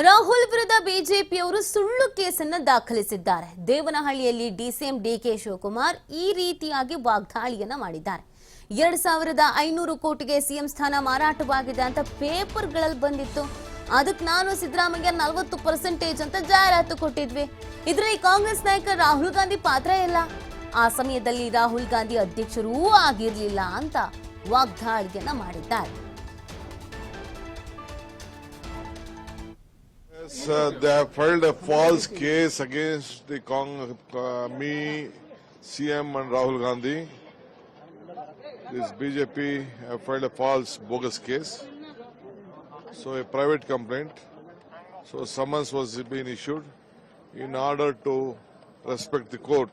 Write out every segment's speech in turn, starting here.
ರಾಹುಲ್ ವಿರುದ್ಧ ಬಿಜೆಪಿಯವರು ಸುಳ್ಳು ಕೇಸನ್ನು ದಾಖಲಿಸಿದ್ದಾರೆ. ದೇವನಹಳ್ಳಿಯಲ್ಲಿ ಡಿಸಿಎಂ ಡಿಕೆ ಶಿವಕುಮಾರ್ ಈ ರೀತಿಯಾಗಿ ವಾಗ್ದಾಳಿಯನ್ನ ಮಾಡಿದ್ದಾರೆ. ಎರಡ್ ಸಾವಿರದ ಐನೂರು ಕೋಟಿಗೆ ಸಿಎಂ ಸ್ಥಾನ ಮಾರಾಟವಾಗಿದೆ ಅಂತ ಪೇಪರ್ಗಳಲ್ಲಿ ಬಂದಿತ್ತು. ಅದಕ್ಕೆ ನಾನು ಸಿದ್ದರಾಮಯ್ಯ ನಲವತ್ತು ಪರ್ಸೆಂಟೇಜ್ ಅಂತ ಜಾಹೀರಾತು ಕೊಟ್ಟಿದ್ವಿ. ಇದರಲ್ಲಿ ಕಾಂಗ್ರೆಸ್ ನಾಯಕ ರಾಹುಲ್ ಗಾಂಧಿ ಪಾತ್ರ ಇಲ್ಲ. ಆ ಸಮಯದಲ್ಲಿ ರಾಹುಲ್ ಗಾಂಧಿ ಅಧ್ಯಕ್ಷರೂ ಆಗಿರಲಿಲ್ಲ ಅಂತ ವಾಗ್ದಾಳಿಯನ್ನ ಮಾಡಿದ್ದಾರೆ. They have filed a false case against the Cong- uh, me, CM, and Rahul Gandhi. This BJP have filed a false, bogus case. So a private complaint. So summons was being issued in order to respect the court.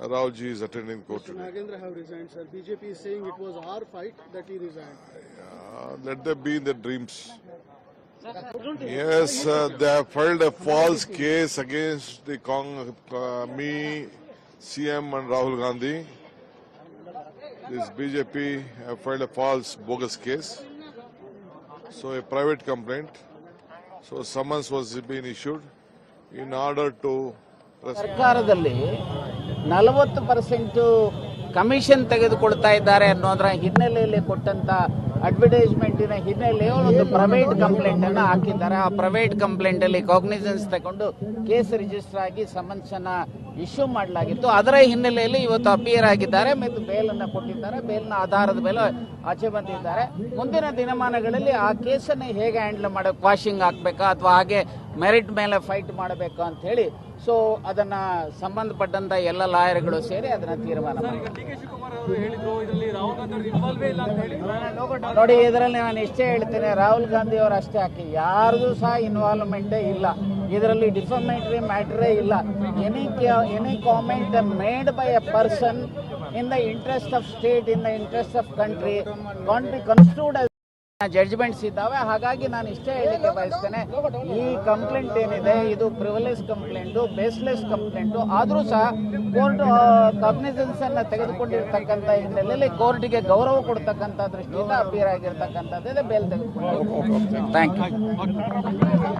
Raoji is attending court today. Nagendra have resigned, sir. BJP is saying it was our fight that he resigned. Uh, let them be in their dreams. Yes, uh, they have filed a false case against the Kong, uh, me, CM, and Rahul Gandhi. This BJP have filed a false, bogus case. So a private complaint. So summons was being issued in order to. ಸರ್ಕಾರದಲ್ಲಿ ನಲವತ್ತು percent commission ತೆಗೆದುಕೊಳ್ತಾ ಇದ್ದಾರೆ ಅನ್ನೋದರ ಹಿನ್ನೆಲೆಯಲ್ಲಿ ಕೊಟ್ಟಂತ ಅಡ್ವರ್ಟೈಸ್ಮೆಂಟಿನ ಹಿನ್ನೆಲೆ ಒಂದು private complaint ಅನ್ನ ಹಾಕಿದ್ದಾರೆ. ಆ ಪ್ರೈವೇಟ್ ಕಂಪ್ಲೇಂಟ್ ಅಲ್ಲಿ ಕಾಗ್ನಿಸೆನ್ಸ್ ತಗೊಂಡು ಕೇಸ್ ರಿಜಿಸ್ಟರ್ ಆಗಿ ಸಮನ್ಸ್ ಅನ್ನ ಇಶ್ಯೂ ಮಾಡಲಾಗಿತ್ತು. ಅದರ ಹಿನ್ನೆಲೆಯಲ್ಲಿ ಇವತ್ತು ಅಪಿಯರ್ ಆಗಿದ್ದಾರೆ. ಮತ್ತು ಬೇಲ್ ಅನ್ನ ಕೊಟ್ಟಿದ್ದಾರೆ. ಬೇಲ್ನ ಆಧಾರದ ಮೇಲೆ ಆಚೆ ಬಂದಿದ್ದಾರೆ. ಮುಂದಿನ ದಿನಮಾನಗಳಲ್ಲಿ ಆ ಕೇಸನ್ನು ಹೇಗೆ ಹ್ಯಾಂಡಲ್ ಮಾಡಬೇಕು ವಾಷಿಂಗ್ ಹಾಕ್ಬೇಕಾ ಅಥವಾ ಹಾಗೆ ಮೆರಿಟ್ ಮೇಲೆ ಫೈಟ್ ಮಾಡಬೇಕಾ ಅಂತ ಹೇಳಿ ಸೊ ಅದನ್ನ ಸಂಬಂಧಪಟ್ಟಂತ ಎಲ್ಲ ಲಾಯರ್ಗಳು ಸೇರಿ ಅದನ್ನ ತೀರ್ಮಾನ. ನೋಡಿ ಇದರಲ್ಲಿ ನಾನು ಇಷ್ಟೇ ಹೇಳ್ತೇನೆ ರಾಹುಲ್ ಗಾಂಧಿ ಅವರು ಅಷ್ಟೇ ಹಾಕಿ ಯಾರ್ದು ಸಹ ಇನ್ವಾಲ್ವ್ಮೆಂಟೇ ಇಲ್ಲ. ಇದರಲ್ಲಿ ಡಿಫಮೆಂಟ್ರಿ ಮ್ಯಾಟ್ರೇ ಇಲ್ಲ. Any any comment made by a person in the interest of state in the interest of country country construed judgments ಇದ್ದಾವೆ. ಹಾಗಾಗಿ ನಾನು ಇಷ್ಟೇ ಹೇಳಲಿಕ್ಕೆ ಬಯಸ್ತೇನೆ. ಈ ಕಂಪ್ಲೇಂಟ್ ಏನಿದೆ, ಇದು ಪ್ರಿವಲೇಜ್ ಕಂಪ್ಲೇಂಟು ಬೇಸ್ಲೆಸ್ ಕಂಪ್ಲೇಂಟು ಆದರೂ ಸಹ ಕೋರ್ಟ್ ಕಾಗ್ನಿಸೆನ್ಸ್ ಅನ್ನ ತೆಗೆದುಕೊಂಡಿರ್ತಕ್ಕಂಥ ಹಿನ್ನೆಲೆಯಲ್ಲಿ ಕೋರ್ಟ್ಗೆ ಗೌರವ ಕೊಡ್ತಕ್ಕಂಥ ದೃಷ್ಟಿಯಿಂದ ಅಪೀರ್ ಆಗಿರ್ತಕ್ಕಂಥದ್ದೇ ಬೇಲ್ ತೆಗೆದುಕೊಂಡು ಥ್ಯಾಂಕ್ ಯು